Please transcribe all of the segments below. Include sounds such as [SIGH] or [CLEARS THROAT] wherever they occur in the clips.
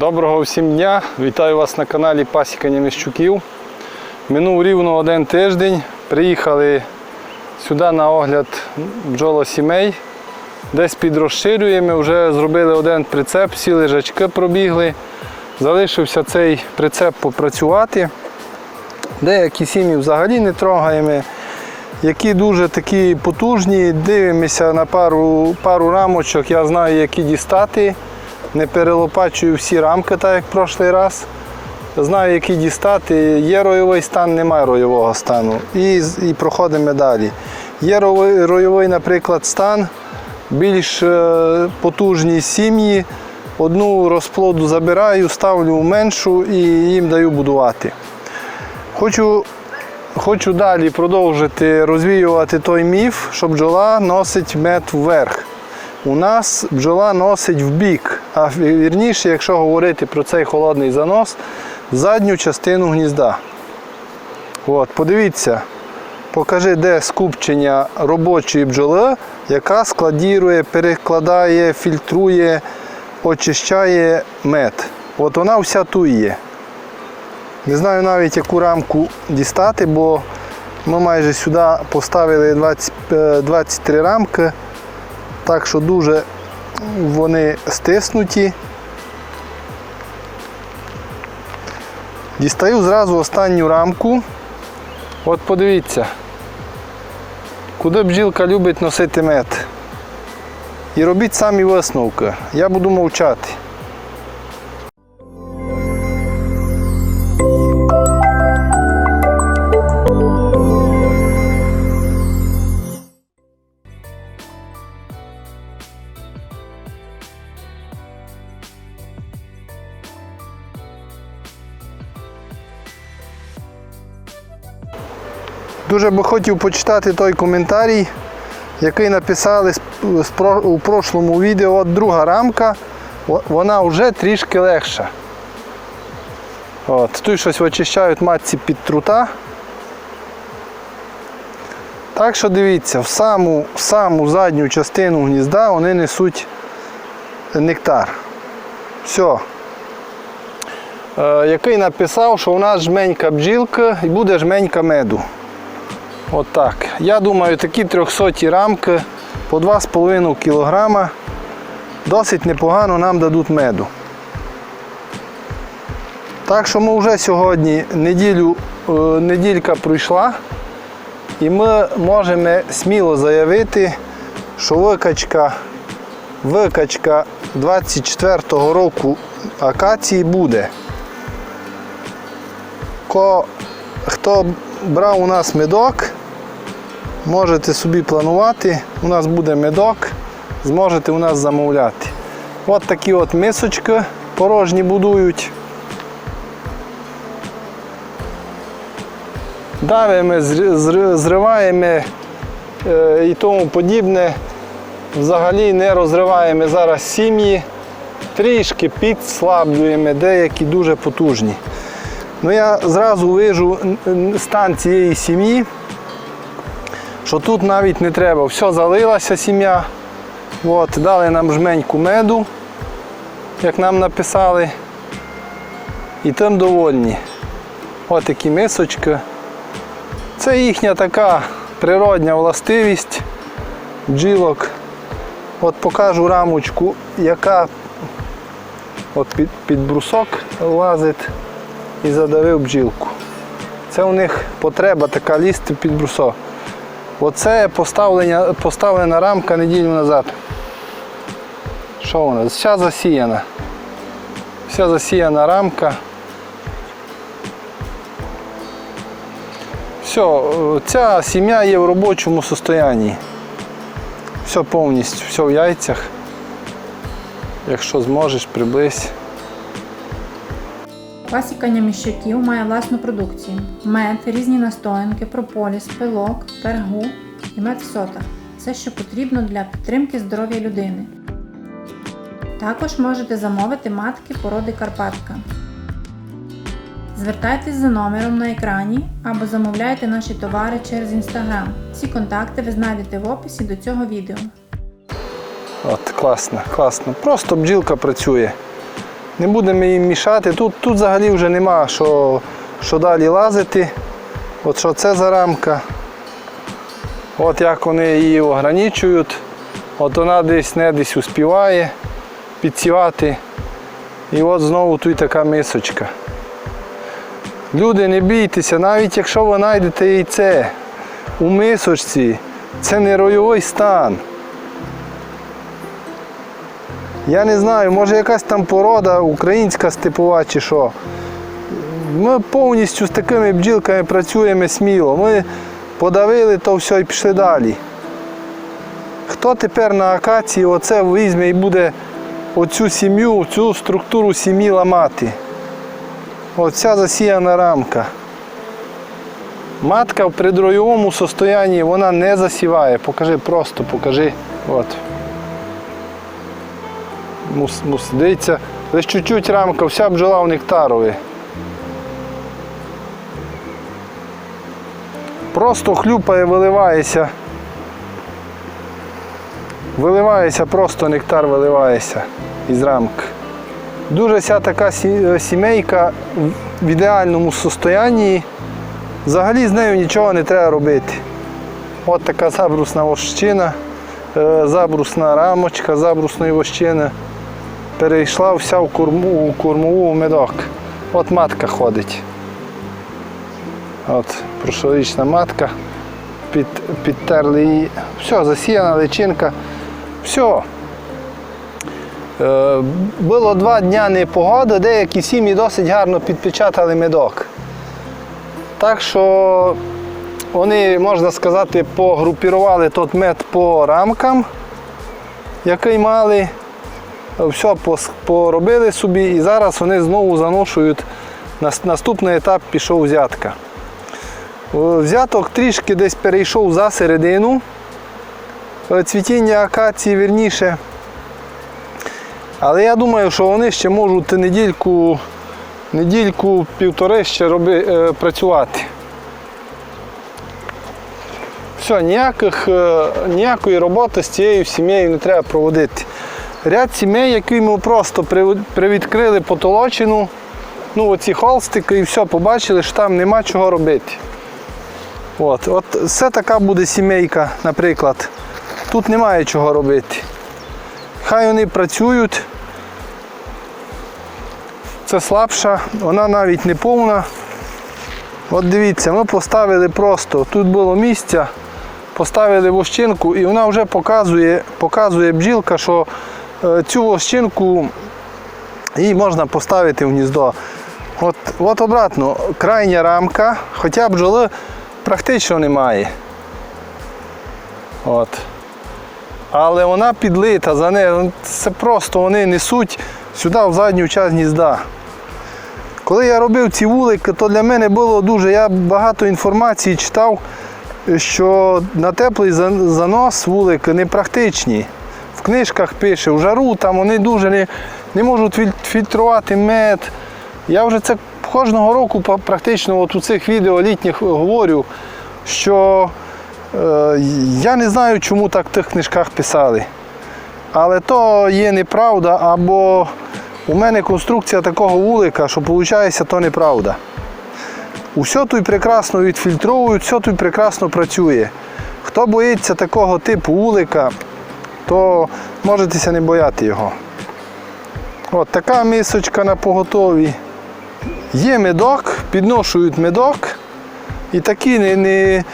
Доброго всім дня! Вітаю вас на каналі Пасікання Міщуків. Минув рівно один тиждень. Приїхали сюди на огляд бджолосімей. Десь підрозширюємо, вже зробили один прицеп, всі лежачки пробігли. Залишився цей прицеп попрацювати. Деякі сім'ї взагалі не трогаємо. Які дуже такі потужні, дивимося на пару, пару рамочок, я знаю, які дістати. Не перелопачую всі рамки, так як в прошлий раз. Знаю, які дістати. Є ройовий стан, немає ройового стану. І, і проходимо далі. Є ройовий, наприклад, стан, більш е, потужні сім'ї. Одну розплоду забираю, ставлю в меншу і їм даю будувати. Хочу, хочу далі продовжити розвіювати той міф, що бджола носить мед вверх. У нас бджола носить в бік, а вірніше, якщо говорити про цей холодний занос, задню частину гнізда. От, подивіться, покажи, де скупчення робочої бджоли, яка складірує, перекладає, фільтрує, очищає мед. От вона вся тут є. Не знаю навіть яку рамку дістати, бо ми майже сюди поставили 20, е, 23 рамки. Так що дуже вони стиснуті. Дістаю зразу останню рамку. От подивіться, куди бджілка любить носити мед. І робіть самі висновки. Я буду мовчати. Дуже би хотів почитати той коментарій, який написали у прошлому відео. От друга рамка, вона вже трішки легша. От, тут щось вичищають матці під трута. Так що дивіться, в саму, в саму задню частину гнізда вони несуть нектар. Все. Е, який написав, що у нас жменька бджілка і буде жменька меду. От. Я думаю, такі 300 рамки по 2,5 кг досить непогано нам дадуть меду. Так що ми вже сьогодні неділю, е, неділька пройшла і ми можемо сміло заявити, що викачка, викачка 24-го року акації буде. Ко, хто брав у нас медок, можете собі планувати. У нас буде медок, зможете у нас замовляти. От такі от мисочки порожні будують. Давимо, зр- зр- зриваємо е, і тому подібне. Взагалі не розриваємо зараз сім'ї, трішки підслаблюємо, деякі дуже потужні. Ну, я зразу вижу стан цієї сім'ї, що тут навіть не треба. Все залилася сім'я. От, дали нам жменьку меду, як нам написали. І тим довольні. Ось такі мисочки. Це їхня така природня властивість бджілок. От покажу рамочку, яка от під, під брусок лазить і задавив бджілку. Це у них потреба така лізти під брусок. Оце поставлення, поставлена рамка неділю назад. Що вона? Вся засіяна. Вся засіяна рамка. Все, ця сім'я є в робочому состоянні. Все повністю, все в яйцях. Якщо зможеш, приблизь. Пасікання міщаків має власну продукцію: мед, різні настоянки, прополіс, пилок, пергу і мед в сотах. Все, що потрібно для підтримки здоров'я людини. Також можете замовити матки породи Карпатка. Звертайтесь за номером на екрані або замовляйте наші товари через інстаграм. Всі контакти ви знайдете в описі до цього відео. От, класно, класно. Просто бджілка працює. Не будемо їм мішати. Тут, тут взагалі вже нема що, що далі лазити. От що це за рамка. От як вони її ограничують. От вона десь не десь успіває підсівати. І от знову тут така мисочка. Люди, не бійтеся, навіть якщо ви знайдете яйце у мисочці, це не ройовий стан. Я не знаю, може якась там порода українська степова чи що. Ми повністю з такими бджілками працюємо сміло. Ми подавили то все і пішли далі. Хто тепер на акації оце візьме і буде оцю сім'ю, цю структуру сім'ї ламати? Оця засіяна рамка. Матка в придроєвому состоянні вона не засіває. Покажи просто, покажи. От. Мус, мус, дивіться, лише чуть-чуть рамка, вся бджола в нектарові. Просто хлюпає, виливається. Виливається, просто нектар виливається із рамки. Дуже вся така е, сімейка в ідеальному состоянні. Взагалі з нею нічого не треба робити. От така забрусна вощина, е, забрусна рамочка, забрусної вощини. Перейшла вся в корму, у кормову в медок. От матка ходить. От прошлорічна матка. Під, підтерли її. Все, засіяна личинка. Все. Було два дня непогоди, деякі сім'ї досить гарно підпечатали медок. Так що вони, можна сказати, погрупірували тот мед по рамкам, який мали. Все поробили собі і зараз вони знову заношують. Наступний етап пішов взятка. Взяток трішки десь перейшов за середину. Е, Цвітіння акації вірніше. Але я думаю, що вони ще можуть недільку, недільку півтори ще роби, е, працювати. Все, ніяких, е, ніякої роботи з цією сім'єю не треба проводити. Ряд сімей, які ми просто привідкрили потолочину, ну оці холстики і все, побачили, що там нема чого робити. От, от це така буде сімейка, наприклад. Тут немає чого робити. Хай вони працюють. Це слабша, вона навіть не повна. От дивіться, ми поставили просто, тут було місця, поставили вощинку і вона вже показує, показує бджілка, що цю вощинку її можна поставити в гніздо. От, от обратно, крайня рамка, хоча бджоли практично немає. От. Але вона підлита за нею. Це просто вони несуть сюди в задню часть гнізда. Коли я робив ці вулики, то для мене було дуже. Я багато інформації читав, що на теплий занос вулики непрактичні. В книжках пише, в жару там вони дуже не, не можуть фільтрувати мед. Я вже це кожного року практично от у цих відео літніх говорю, що е, я не знаю, чому так в тих книжках писали. Але то є неправда, або у мене конструкція такого вулика, що виходить, то неправда. Усе тут прекрасно відфільтровують, все тут прекрасно працює. Хто боїться такого типу вулика, то можетеся не бояти його. От така мисочка на поготові. Є медок, підношують медок. І такі не, не,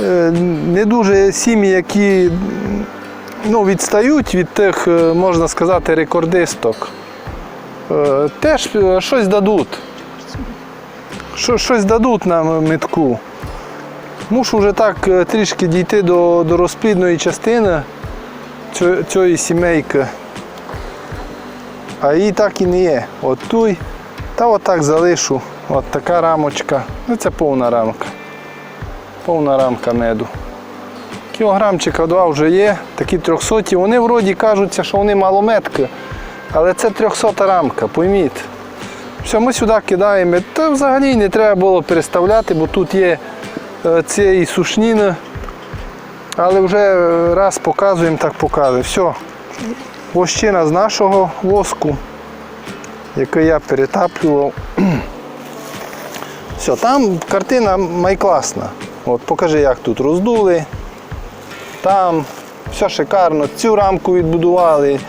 е, не дуже сім'ї, які ну, відстають від тих, е, можна сказати, рекордисток. Е, Теж щось дадуть. Що- Щось дадуть нам метку. Мушу вже так трішки дійти до, до розплідної частини цієї сімейки. А її так і не є. От туй. Та отак залишу. От така рамочка. Ну це повна рамка. Повна рамка меду. Кілограмчика два вже є, такі трьохсоті. Вони вроді кажуться, що вони малометки, але це трьохсота рамка, пойміть. Все, ми сюди кидаємо. Та взагалі не треба було переставляти, бо тут є е, цієї сушніни. Але вже раз показуємо, так показуємо. Все. Вощина з нашого воску. який я перетаплював. [CLEARS THROAT] Все, там картина майкласна. От, покажи, як тут роздули. Там все шикарно. Цю рамку відбудували,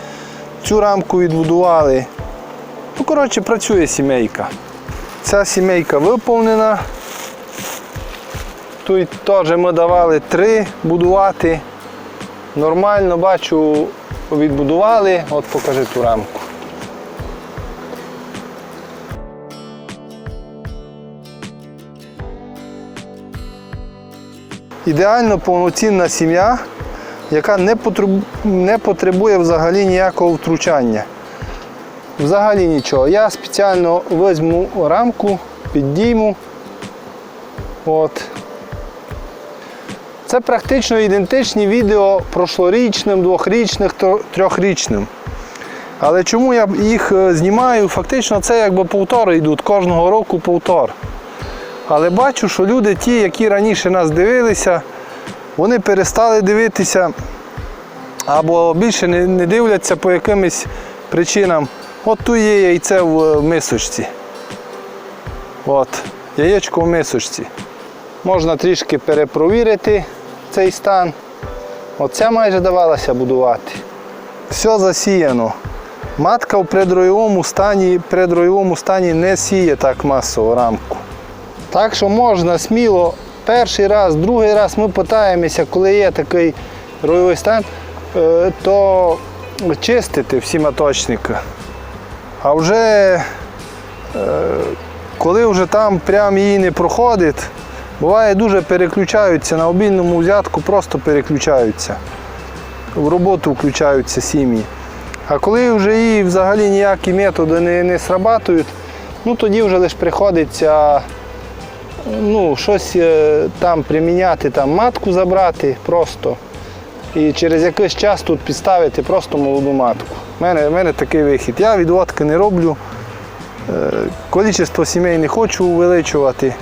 цю рамку відбудували. Ну, коротше, працює сімейка. Ця сімейка виповнена. Тут теж ми давали три будувати. Нормально бачу, відбудували. От покажи ту рамку. Ідеально повноцінна сім'я, яка не потребує взагалі ніякого втручання. Взагалі нічого. Я спеціально візьму рамку, підійму. От. Це практично ідентичні відео прошлорічним, двохрічним, трьохрічним. Але чому я їх е, знімаю? Фактично це якби повтори йдуть кожного року повтор. Але бачу, що люди, ті, які раніше нас дивилися, вони перестали дивитися або більше не, дивляться по якимось причинам. От тут є яйце в е, мисочці. От, яєчко в мисочці. Можна трішки перепровірити цей стан. Оця майже давалася будувати. Все засіяно. Матка в предроєвому стані, предроєвому стані не сіє так масово рамку. Так що можна сміло перший раз, другий раз ми питаємося, коли є такий ройовий стан, е, то чистити всі маточники. А вже е, коли вже там прям її не проходить, буває дуже переключаються на обільному взятку, просто переключаються. В роботу включаються сім'ї. А коли вже її взагалі ніякі методи не, не срабатують, ну тоді вже лише приходиться ну, щось е, там приміняти, там матку забрати просто. І через якийсь час тут підставити просто молоду матку. У мене, мене такий вихід. Я відводки не роблю. Е, Количество сімей не хочу увеличувати.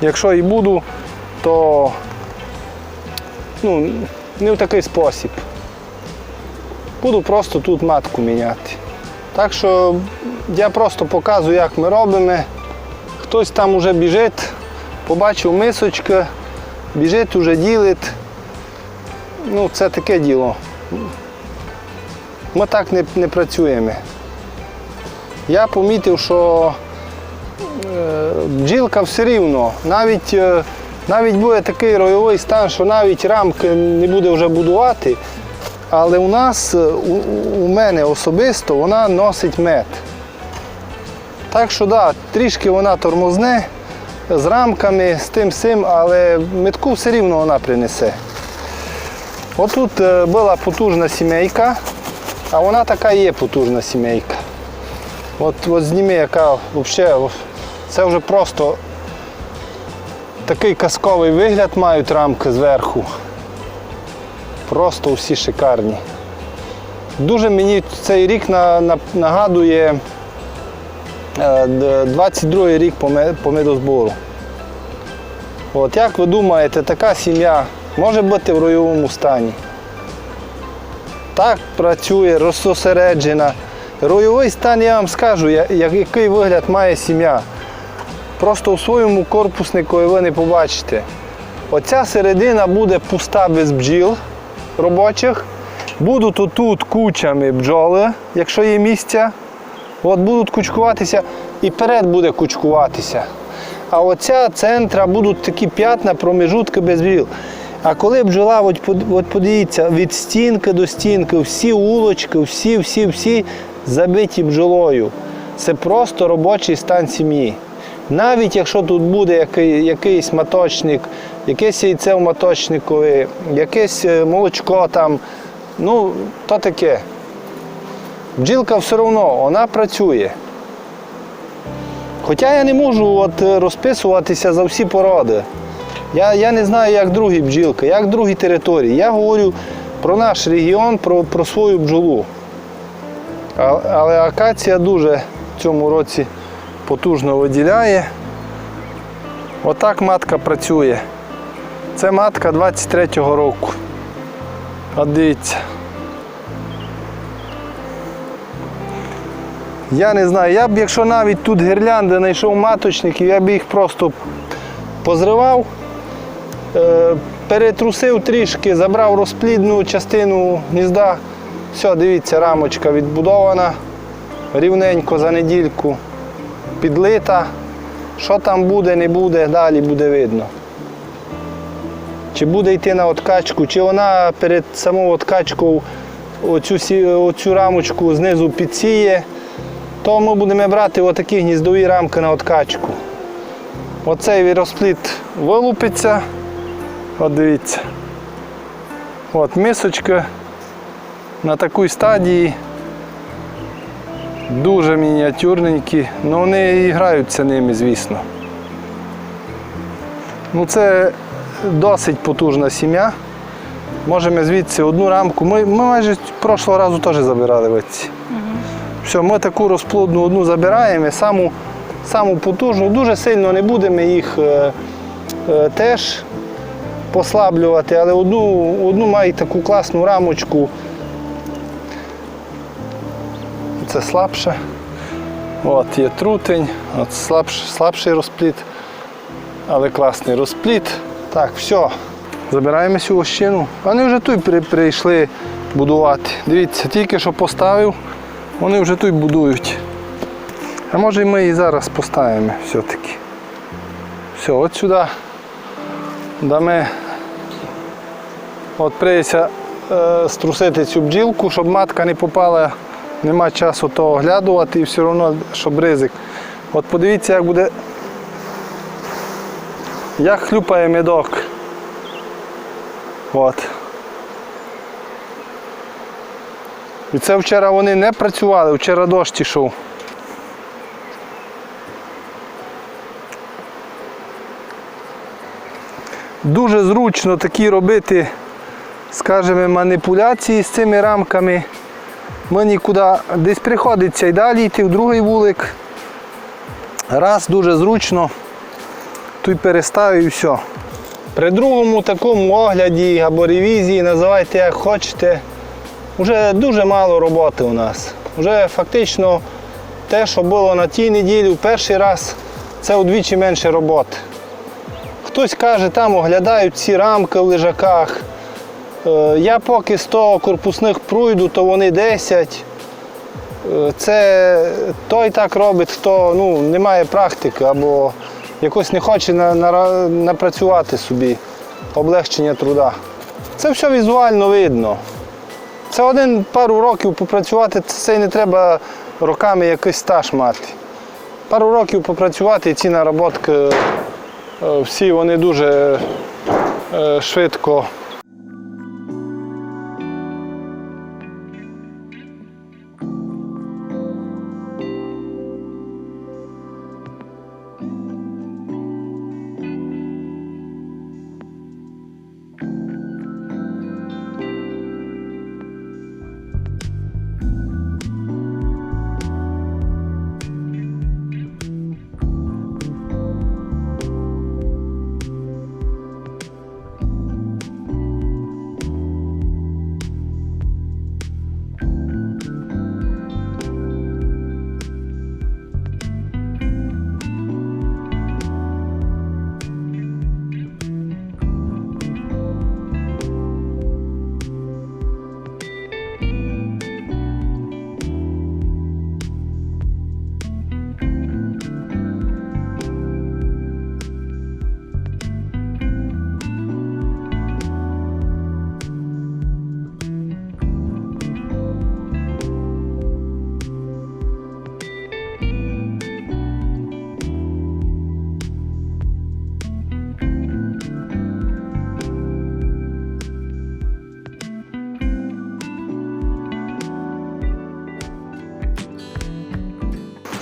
Якщо і буду, то ну, не в такий спосіб. Буду просто тут матку міняти. Так що я просто показую, як ми робимо. Хтось там уже біжить, побачив мисочки, біжить, уже ділить. Ну, це таке діло. Ми так не, не працюємо. Я помітив, що бджілка все рівно, навіть, е, навіть буде такий ройовий стан, що навіть рамки не буде вже будувати, але у нас, е, у, у мене особисто, вона носить мед. Так що да, трішки вона тормозне з рамками, з тим сим, але метку все рівно вона принесе. Отут е, була потужна сімейка, а вона така є потужна сімейка. От, от зніми, яка взагалі, це вже просто такий казковий вигляд мають рамки зверху. Просто всі шикарні. Дуже мені цей рік на- на- нагадує е, д- 22 рік по медозбору. От як ви думаєте, така сім'я може бути в ройовому стані? Так працює, розсосереджена. Ройовий стан, я вам скажу, який вигляд має сім'я. Просто у своєму корпуснику ви не побачите. Оця середина буде пуста без бджіл робочих. Будуть отут кучами бджоли, якщо є місця. От будуть кучкуватися і перед буде кучкуватися. А оця центра будуть такі п'ятна, промежутки без бджіл. А коли бджола, от подивіться, від стінки до стінки, всі улочки, всі, всі, всі забиті бджолою. Це просто робочий стан сім'ї. Навіть якщо тут буде який, якийсь маточник, якесь яйце в маточникові, якесь е, молочко там, ну, то таке. Бджілка все одно, вона працює. Хоча я не можу от, е, розписуватися за всі породи. Я, я не знаю, як другі бджілки, як другі території. Я говорю про наш регіон, про, про свою бджолу. Але акація дуже в цьому році потужно виділяє. Отак матка працює. Це матка 23-го року. От дивіться. Я не знаю, я б, якщо навіть тут гірлянди знайшов маточників, я б їх просто позривав, е, перетрусив трішки, забрав розплідну частину гнізда. Все, дивіться, рамочка відбудована, рівненько за недільку підлита. Що там буде, не буде, далі буде видно. Чи буде йти на откачку, чи вона перед самою откачкою оцю, оцю рамочку знизу підсіє, то ми будемо брати отакі гніздові рамки на откачку. Оцей розпліт вилупиться. От дивіться. От мисочка на такій стадії. Дуже мініатюрненькі, але вони і граються ними, звісно. Ну, це досить потужна сім'я. Можемо звідси одну рамку. Ми, ми майже прошлого разу теж забирали виці. Все, ми таку розплодну одну забираємо, саму, саму потужну, дуже сильно не будемо їх е, е, теж послаблювати, але одну, одну має таку класну рамочку. Це слабше. От є трутень, от слабш, слабший розпліт, але класний розпліт. Так, все. Забираємо цю ощину. Вони вже тут при- прийшли будувати. Дивіться, тільки що поставив, вони вже тут будують. А може і ми її зараз поставимо все-таки. Все, от сюди. Дамо. От прийдеться е, струсити цю бджілку, щоб матка не попала, нема часу то оглядувати і все одно, щоб ризик. От подивіться, як буде. Як хлюпає медок. От. І це вчора вони не працювали, вчора дощ ішов. Дуже зручно такі робити, скажімо, маніпуляції з цими рамками. Ми нікуди десь приходиться і далі йти в другий вулик. Раз, дуже зручно. Тут переставив і все. При другому такому огляді або ревізії, називайте як хочете, вже дуже мало роботи у нас. Вже фактично те, що було на тій неділі в перший раз, це удвічі менше роботи. Хтось каже, там оглядають ці рамки в лежаках. Е, Я поки 100 корпусних пройду, то вони 10. Е, Це той так робить, хто ну, не має практики або якось не хоче на- на- напрацювати собі облегчення труда. Це все візуально видно. Це один пару років попрацювати, це не треба роками якийсь стаж мати. Пару років попрацювати і ці наработки е, всі вони дуже швидко.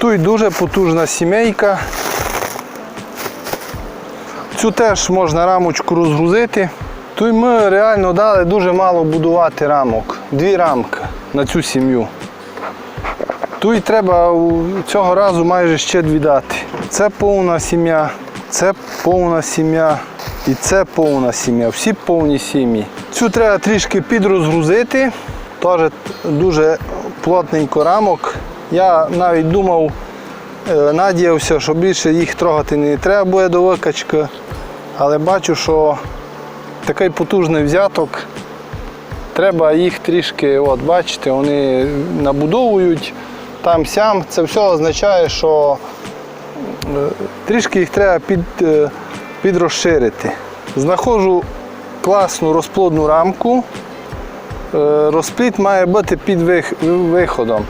Тут дуже потужна сімейка. Цю теж можна рамочку розгрузити. Тут ми реально дали дуже мало будувати рамок. Дві рамки на цю сім'ю. Тут треба цього разу майже ще дві дати. Це повна сім'я, це повна сім'я і це повна сім'я. Всі повні сім'ї. Цю треба трішки підрозгрузити. Теж дуже плотненько рамок Я навіть думав, е, надіявся, що більше їх трогати не треба буде до викачки, але бачу, що такий потужний взяток. Треба їх трішки, от бачите, вони набудовують там сям. Це все означає, що е, трішки їх треба під, е, підрозширити. Знаходжу класну розплодну рамку. Розплід має бути під виходом.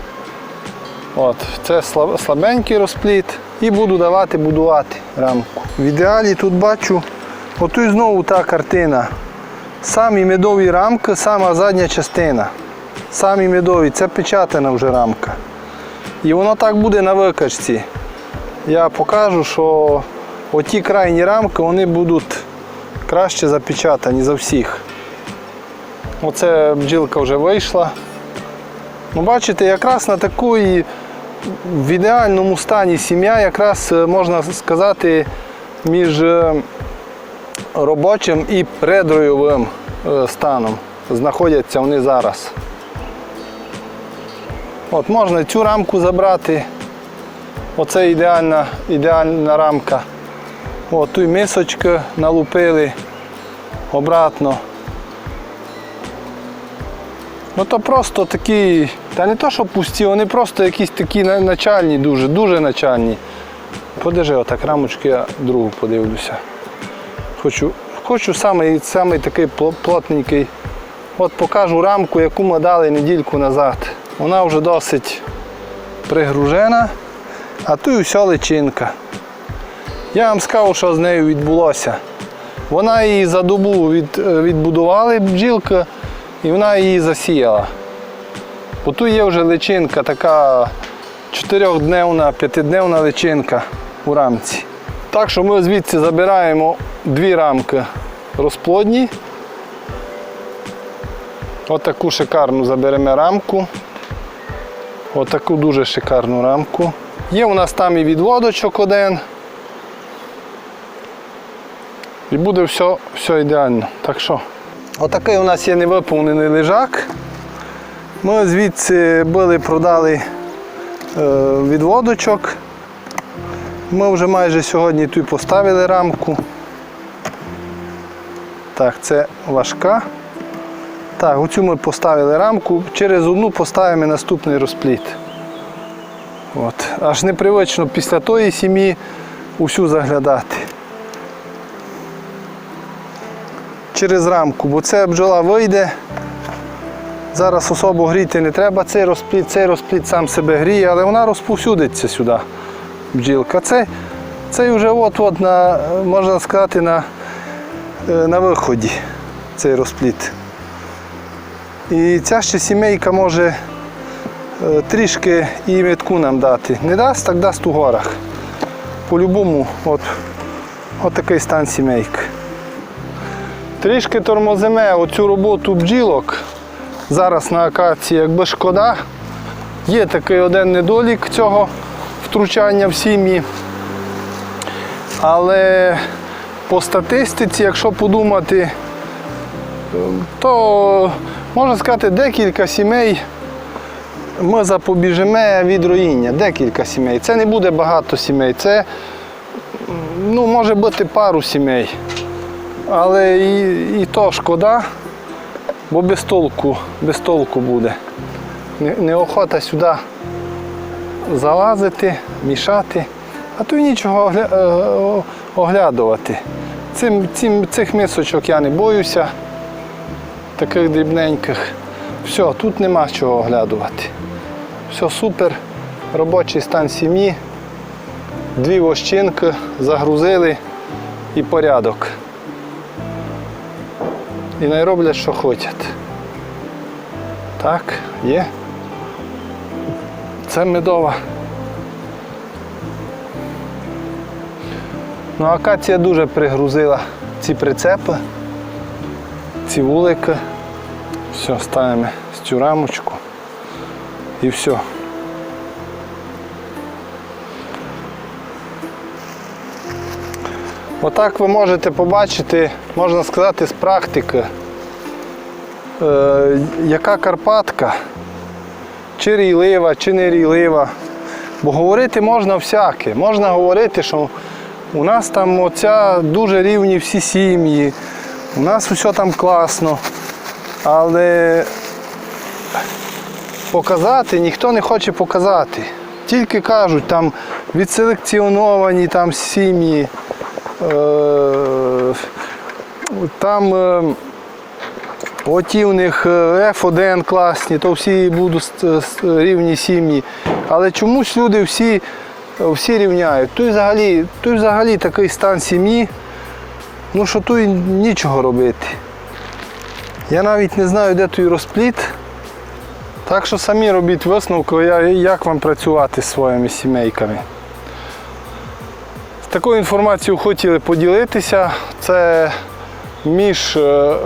От, це слабенький розплід і буду давати будувати рамку. В ідеалі тут бачу, отут знову та картина. Самі медові рамки, сама задня частина. Самі медові, це печатана вже рамка. І воно так буде на викачці. Я покажу, що оті крайні рамки вони будуть краще запечатані за всіх. Оце бджілка вже вийшла. Ну, бачите, якраз на такій в ідеальному стані сім'я, якраз е, можна сказати, між е, робочим і предройовим е, станом знаходяться вони зараз. От можна цю рамку забрати. Оце ідеальна, ідеальна рамка. От тут мисочки налупили обратно. Ну то просто такі, та не то, що пусті, вони просто якісь такі начальні, дуже, дуже начальні. Подержи, отак рамочки я другу подивлюся. Хочу, хочу самий, самий такий плотненький. От покажу рамку, яку ми дали недільку назад. Вона вже досить пригружена, а тут і вся личинка. Я вам скажу, що з нею відбулося. Вона її за добу від, відбудували бджілка і вона її засіяла. Бо тут є вже личинка, така чотирьохдневна, п'ятидневна личинка у рамці. Так що ми звідси забираємо дві рамки розплодні. Отаку шикарну заберемо рамку. Отаку дуже шикарну рамку. Є у нас там і відводочок один. І буде все, все ідеально. Так що, отакий у нас є невиповнений лежак. Ми звідси були, продали е, відводочок. Ми вже майже сьогодні тут поставили рамку. Так, це важка. Так, оцю ми поставили рамку, через одну поставимо наступний розпліт. От. Аж непривично після тої сім'ї усю заглядати. Через рамку, бо це бджола вийде. Зараз особо гріти не треба цей розпліт, цей розпліт сам себе гріє, але вона розповсюдиться сюди. Бджілка. Це, це вже от-от на, можна сказати, на, е, на виході цей розпліт. І ця ще сімейка може е, трішки і метку нам дати. Не дасть, так дасть у горах. По-любому, от, от такий стан сімейки. Трішки тормозиме оцю роботу бджілок. Зараз на акації, якби шкода. Є такий один недолік цього втручання в сім'ї. Але по статистиці, якщо подумати, то можна сказати, декілька сімей ми запобіжимо від руїння. Декілька сімей. Це не буде багато сімей. Це ну, може бути пару сімей. Але і, і то шкода, бо без толку, без толку буде. Неохота сюди залазити, мішати, а то й нічого е, оглядувати. Цим, цим, цих мисочок я не боюся, таких дрібненьких. Все, тут нема чого оглядувати. Все супер, робочий стан сім'ї, дві вощинки загрузили і порядок. І не роблять, що хочуть. Так, є. Це медова. Ну, акація дуже пригрузила ці прицепи, ці вулики. Все, ставимо цю рамочку і все. Отак ви можете побачити, можна сказати, з практики, е, яка Карпатка чи рійлива, чи не рійлива. Бо говорити можна всяке. Можна говорити, що у нас там оця дуже рівні всі сім'ї, у нас все там класно. Але показати ніхто не хоче показати. Тільки кажуть, там відселекціоновані там сім'ї, там е, оті у них е, F1 класні, то всі будуть рівні сім'ї. Але чомусь люди всі, всі рівняють. Тут взагалі, тут взагалі такий стан сім'ї, ну що тут нічого робити. Я навіть не знаю, де той розпліт. Так що самі робіть висновку, як вам працювати з своїми сімейками. Такою інформацією хотіли поділитися. Це між, е,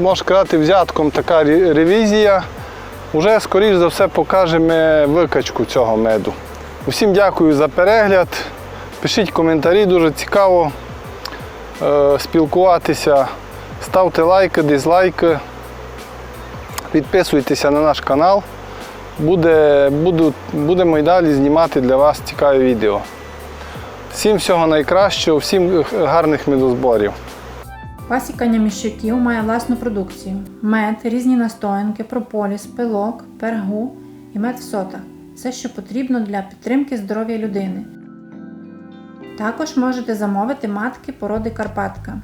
можна сказати, взятком така ревізія. Уже, скоріш за все, покажемо викачку цього меду. Усім дякую за перегляд. Пишіть коментарі, дуже цікаво е, спілкуватися. Ставте лайки, дизлайки. Підписуйтеся на наш канал. Буде, буду, будемо й далі знімати для вас цікаві відео. Всім всього найкращого, всім гарних медозборів. Пасікання міщуків має власну продукцію: мед, різні настоянки, прополіс, пилок, пергу і мед в сотах. Все, що потрібно для підтримки здоров'я людини. Також можете замовити матки породи Карпатка.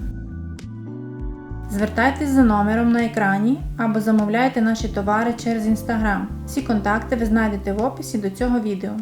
Звертайтесь за номером на екрані або замовляйте наші товари через інстаграм. Всі контакти ви знайдете в описі до цього відео.